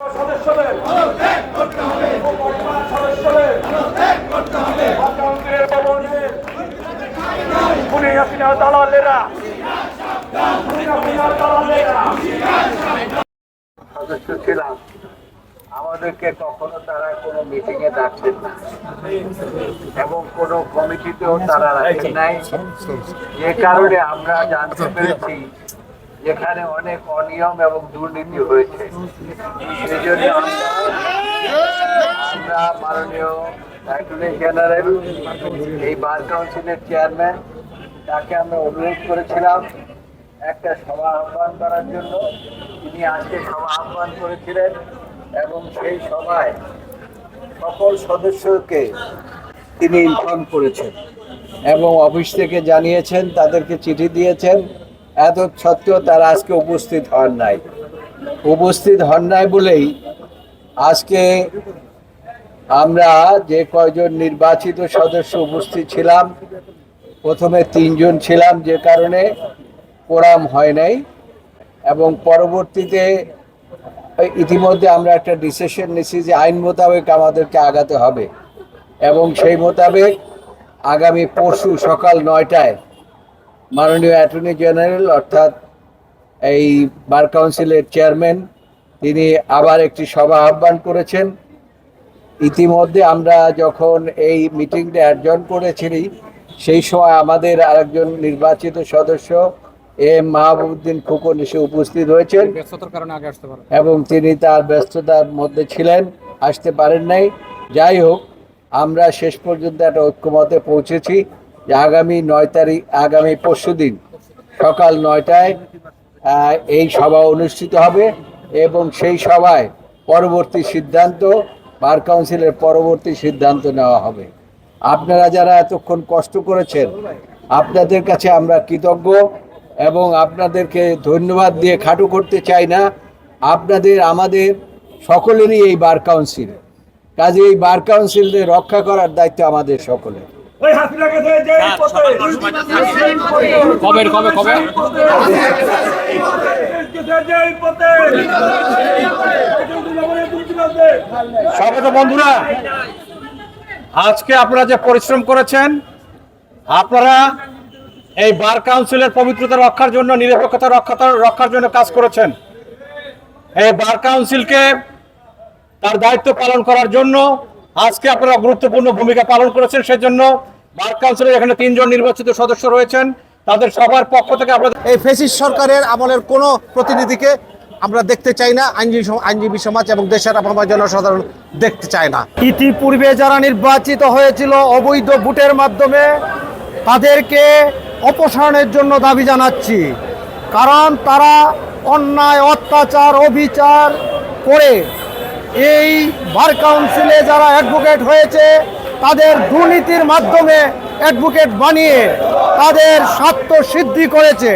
সদস্যদের সদস্যদের খুনি হাসিনা দালালেরা সদস্য ছিলাম আমাদেরকে কখনো তারা কোনো মিটিং এ ডাকছেন না। এবং কোনো কমিটিতেও তারা রাখেন নাই। যে কারণে আমরা জানতে পেরেছি যেখানে অনেক অনিয়ম এবং দুর্নীতি হয়েছে। সেই আমরা মাননীয় জেনারেল, এই বার কাউন্সিলের চেয়ারম্যান, তাকে আমরা অনুরোধ করেছিলাম একটা সভা আহ্বান করার জন্য। তিনি আজকে সভা আহ্বান করেছিলেন এবং সেই সভায় সকল সদস্যকে তিনি ইনফর্ম করেছেন এবং অফিস থেকে জানিয়েছেন, তাদেরকে চিঠি দিয়েছেন। এত সত্ত্বেও তারা আজকে উপস্থিত হন নাই। উপস্থিত হন নাই বলেই আজকে আমরা যে কয়জন নির্বাচিত সদস্য উপস্থিত ছিলাম, প্রথমে তিনজন ছিলাম যে কারণে কোরাম হয় নাই এবং পরবর্তীতে ইতিমধ্যে আমরা একটা ডিসিশন নিছি যে আইন মোতাবেক আমাদেরকে আগাতে হবে এবং সেই মোতাবেক আগামী পরশু সকাল নয়টায় মাননীয় অ্যাটর্নি জেনারেল অর্থাৎ এই বার কাউন্সিলের চেয়ারম্যান তিনি আবার একটি সভা আহ্বান করেছেন। ইতিমধ্যে আমরা যখন এই মিটিংটা অ্যাডজন করেছিলি সেই সময় আমাদের আরেকজন নির্বাচিত সদস্য এম মাহবুবুদ্দিন খোকন এসে উপস্থিত হয়েছেন এবং তিনি তার ব্যস্ততার মধ্যে ছিলেন আসতে পারেন নাই। যাই হোক আমরা শেষ পর্যন্ত একটা ঐক্যমতে পৌঁছেছি। যে আগামী নয় তারিখ, আগামী পরশু দিন সকাল নয়টায় এই সভা অনুষ্ঠিত হবে এবং সেই সভায় পরবর্তী সিদ্ধান্ত, বার কাউন্সিলের পরবর্তী সিদ্ধান্ত নেওয়া হবে। আপনারা যারা এতক্ষণ কষ্ট করেছেন, আপনাদের কাছে আমরা কৃতজ্ঞ এবং আপনাদেরকে ধন্যবাদ দিয়ে খাটু করতে চাই না। আপনাদের, আমাদের সকলেরই এই বার কাউন্সিল। কাজে এই বার কাউন্সিলকে রক্ষা করার দায়িত্ব আমাদের সকলের। ওই হাসিনাকে যে যে পথে কবে কবে কবে? স্বাগত বন্ধুরা। আজকে আপনারা যে পরিশ্রম করেছেন আপনারা এই বার কাউন্সিলের পবিত্রতা রক্ষার জন্য নিরপেক্ষতা রক্ষা রক্ষার জন্য কাজ করেছেন। এই বার কাউন্সিলকে তার দায়িত্ব পালন করার জন্য আজকে আপনারা গুরুত্বপূর্ণ ভূমিকা পালন করেছেন সেজন্য বার কাউন্সিলের এখানে তিনজন নির্বাচিত সদস্য রয়েছেন। তাদের সবার পক্ষ থেকে আপনাদের এই ফেসিস সরকারের আমলের কোনো প্রতিনিধিকে আমরা দেখতে চাই না আইনজীবী আইনজীবী সমাজ এবং দেশের আপামর জনসাধারণ দেখতে চায় না। ইতিপূর্বে যারা নির্বাচিত হয়েছিল অবৈধ ভোটের মাধ্যমে তাদেরকে অপসারণের জন্য দাবি জানাচ্ছি। কারণ তারা অন্যায় অত্যাচার অবিচার করে এই বার কাউন্সিলে যারা অ্যাডভোকেট হয়েছে, তাদের দুর্নীতির মাধ্যমে অ্যাডভোকেট বানিয়ে তাদের স্বার্থ সিদ্ধি করেছে।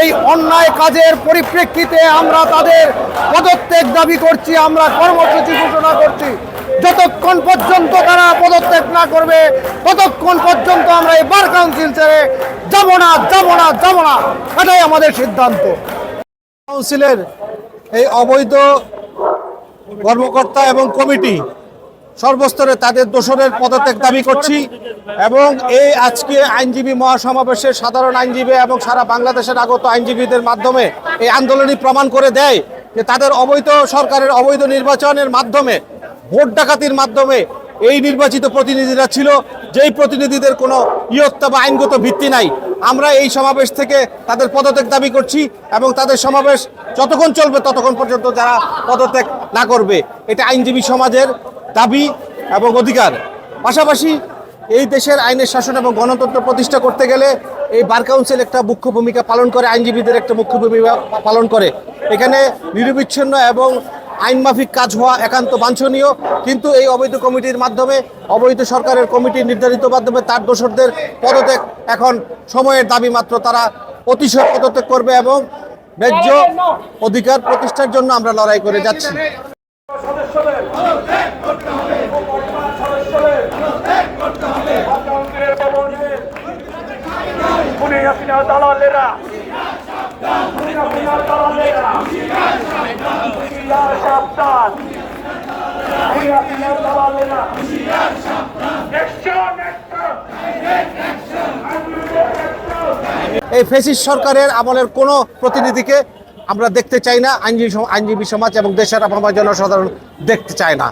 এই অন্যায় কাজের পরিপ্রেক্ষিতে আমরা তাদের পদত্যাগ দাবি করছি, আমরা কর্মসূচি ঘোষণা করছি। যতক্ষণ পর্যন্ত তারা পদত্যাগ না করবে, ততক্ষণ পর্যন্ত আমরা এই বার কাউন্সিল ছেড়ে যাব না যাব না যাব না। এটাই আমাদের সিদ্ধান্ত। কাউন্সিলের এই অবৈধ কর্মকর্তা এবং কমিটি সর্বস্তরে তাদের দোষরের পদত্যাগ দাবি করছি এবং এই আজকে আইনজীবী মহাসমাবেশে সাধারণ আইনজীবী এবং সারা বাংলাদেশের আগত আইনজীবীদের মাধ্যমে এই আন্দোলনই প্রমাণ করে দেয় যে তাদের অবৈধ সরকারের অবৈধ নির্বাচনের মাধ্যমে, ভোট ডাকাতির মাধ্যমে এই নির্বাচিত প্রতিনিধিরা ছিল। যেই প্রতিনিধিদের কোনো ইয়ত্তা বা আইনগত ভিত্তি নাই। আমরা এই সমাবেশ থেকে তাদের পদত্যাগ দাবি করছি এবং তাদের সমাবেশ যতক্ষণ চলবে ততক্ষণ পর্যন্ত যারা পদত্যাগ না করবে। এটা আইনজীবী সমাজের দাবি এবং অধিকার। পাশাপাশি এই দেশের আইনের শাসন এবং গণতন্ত্র প্রতিষ্ঠা করতে গেলে এই বার কাউন্সিল একটা মুখ্য ভূমিকা পালন করে, আইনজীবীদের একটা মুখ্য ভূমিকা পালন করে। এখানে নিরবিচ্ছিন্ন এবং আইনমাফিক কাজ হওয়া একান্ত বাঞ্ছনীয়। কিন্তু এই অবৈধ কমিটির মাধ্যমে, অবৈধ সরকারের কমিটি নির্ধারিত মাধ্যমে তার দোষরদের পদত্যাগ এখন সময়ের দাবি মাত্র। তারা অতিশয় পদত্যাগ করবে এবং ন্যায্য অধিকার প্রতিষ্ঠার জন্য আমরা লড়াই করে যাচ্ছি। দালালেরা এই ফেসিস সরকারের আমলের কোনো প্রতিনিধিকে আমরা দেখতে চাই না, আইনজীবী আইনজীবী সমাজ এবং দেশের আপনার জনসাধারণ দেখতে চায় না।